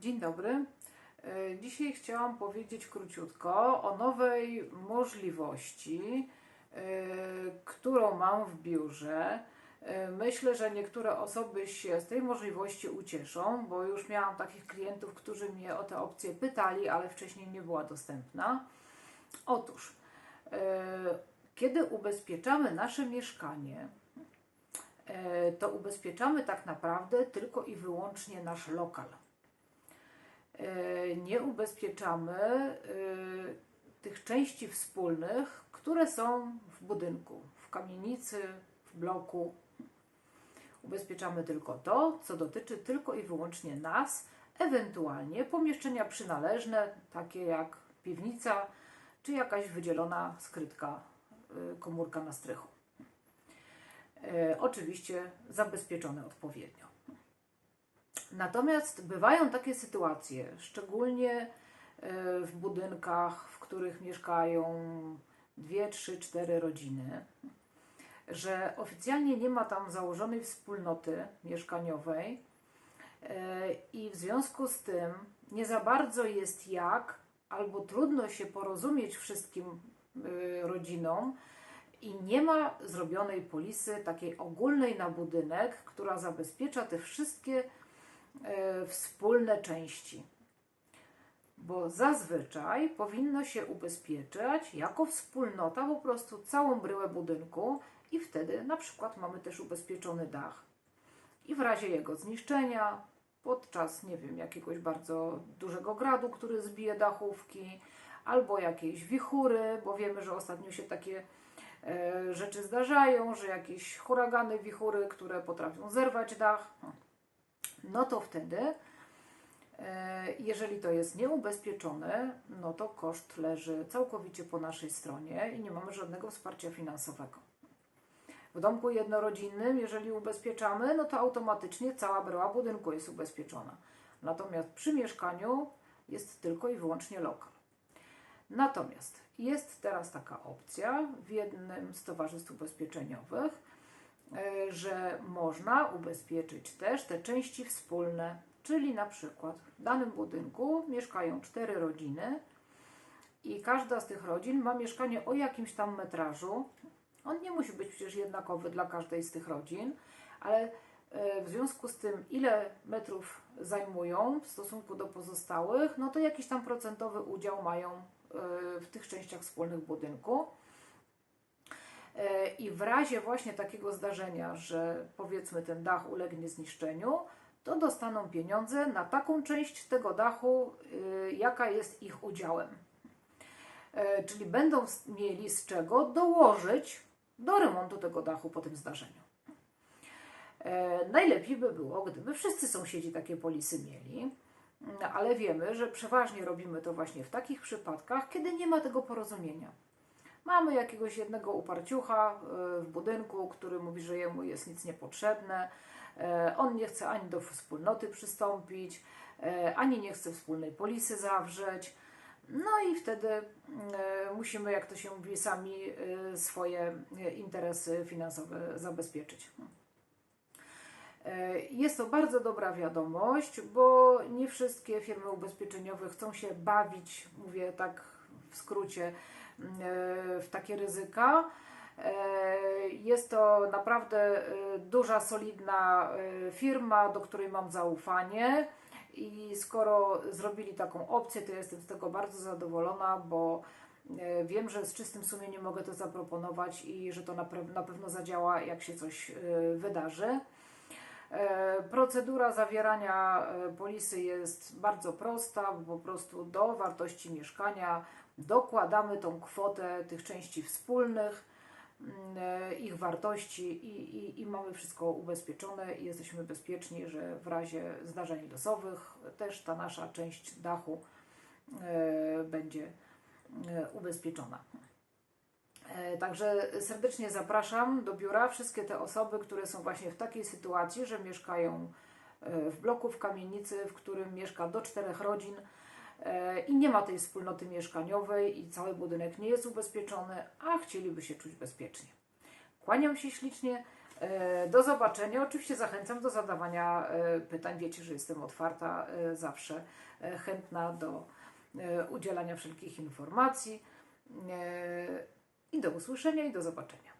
Dzień dobry. E, Dzisiaj chciałam powiedzieć króciutko o nowej możliwości, e, którą mam w biurze. E, Myślę, że niektóre osoby się z tej możliwości ucieszą, bo już miałam takich klientów, którzy mnie o tę opcję pytali, ale wcześniej nie była dostępna. Otóż, kiedy ubezpieczamy nasze mieszkanie, to ubezpieczamy tak naprawdę tylko i wyłącznie nasz lokal. E, Nie ubezpieczamy e, tych części wspólnych, które są w budynku, w kamienicy, w bloku. Ubezpieczamy tylko to, co dotyczy tylko i wyłącznie nas, ewentualnie pomieszczenia przynależne, takie jak piwnica czy jakaś wydzielona skrytka, y, komórka na strychu. E, Oczywiście zabezpieczone odpowiednio. Natomiast bywają takie sytuacje, szczególnie e, w budynkach, w których mieszkają dwie, trzy, cztery rodziny, że oficjalnie nie ma tam założonej wspólnoty mieszkaniowej e, i w związku z tym nie za bardzo jest jak, albo trudno się porozumieć wszystkim y, rodzinom i nie ma zrobionej polisy takiej ogólnej na budynek, która zabezpiecza te wszystkie e, wspólne części. Bo zazwyczaj powinno się ubezpieczać jako wspólnota po prostu całą bryłę budynku i wtedy na przykład mamy też ubezpieczony dach. I w razie jego zniszczenia, podczas, nie wiem, jakiegoś bardzo dużego gradu, który zbije dachówki, albo jakiejś wichury, bo wiemy, że ostatnio się takie e, rzeczy zdarzają, że jakieś huragany, wichury, które potrafią zerwać dach, no to wtedy, e, jeżeli to jest nieubezpieczone, no to koszt leży całkowicie po naszej stronie i nie mamy żadnego wsparcia finansowego. W domku jednorodzinnym, jeżeli ubezpieczamy, no to automatycznie cała bryła budynku jest ubezpieczona. Natomiast przy mieszkaniu jest tylko i wyłącznie lokal. Natomiast jest teraz taka opcja w jednym z towarzystw ubezpieczeniowych, że można ubezpieczyć też te części wspólne, czyli na przykład w danym budynku mieszkają cztery rodziny i każda z tych rodzin ma mieszkanie o jakimś tam metrażu. On nie musi być przecież jednakowy dla każdej z tych rodzin, ale e, w związku z tym, ile metrów zajmują w stosunku do pozostałych, no to jakiś tam procentowy udział mają e, w tych częściach wspólnych budynku. E, I w razie właśnie takiego zdarzenia, że powiedzmy ten dach ulegnie zniszczeniu, to dostaną pieniądze na taką część tego dachu, y, jaka jest ich udziałem. E, Czyli będą mieli z czego dołożyć do remontu tego dachu po tym zdarzeniu. E, Najlepiej by było, gdyby wszyscy sąsiedzi takie polisy mieli, no, ale wiemy, że przeważnie robimy to właśnie w takich przypadkach, kiedy nie ma tego porozumienia. Mamy jakiegoś jednego uparciucha e, w budynku, który mówi, że jemu jest nic niepotrzebne. E, On nie chce ani do wspólnoty przystąpić, e, ani nie chce wspólnej polisy zawrzeć. No i wtedy musimy, jak to się mówi, sami swoje interesy finansowe zabezpieczyć. Jest to bardzo dobra wiadomość, bo nie wszystkie firmy ubezpieczeniowe chcą się bawić, mówię tak w skrócie, w takie ryzyka. E, Jest to naprawdę e, duża, solidna e, firma, do której mam zaufanie. I skoro zrobili taką opcję, to jestem z tego bardzo zadowolona, bo e, wiem, że z czystym sumieniem mogę to zaproponować i że to na, pe- na pewno zadziała, jak się coś e, wydarzy. E, Procedura zawierania e, polisy jest bardzo prosta, po prostu do wartości mieszkania dokładamy tą kwotę tych części wspólnych, mm, e, ich wartości i, i, i mamy wszystko ubezpieczone i jesteśmy bezpieczni, że w razie zdarzeń losowych też ta nasza część dachu e, będzie e, ubezpieczona. Także serdecznie zapraszam do biura wszystkie te osoby, które są właśnie w takiej sytuacji, że mieszkają w bloku, w kamienicy, w którym mieszka do czterech rodzin i nie ma tej wspólnoty mieszkaniowej i cały budynek nie jest ubezpieczony, a chcieliby się czuć bezpiecznie. Kłaniam się ślicznie. E, Do zobaczenia. Oczywiście zachęcam do zadawania e, pytań. Wiecie, że jestem otwarta e, zawsze, e, chętna do e, udzielania wszelkich informacji. E, I do usłyszenia i do zobaczenia.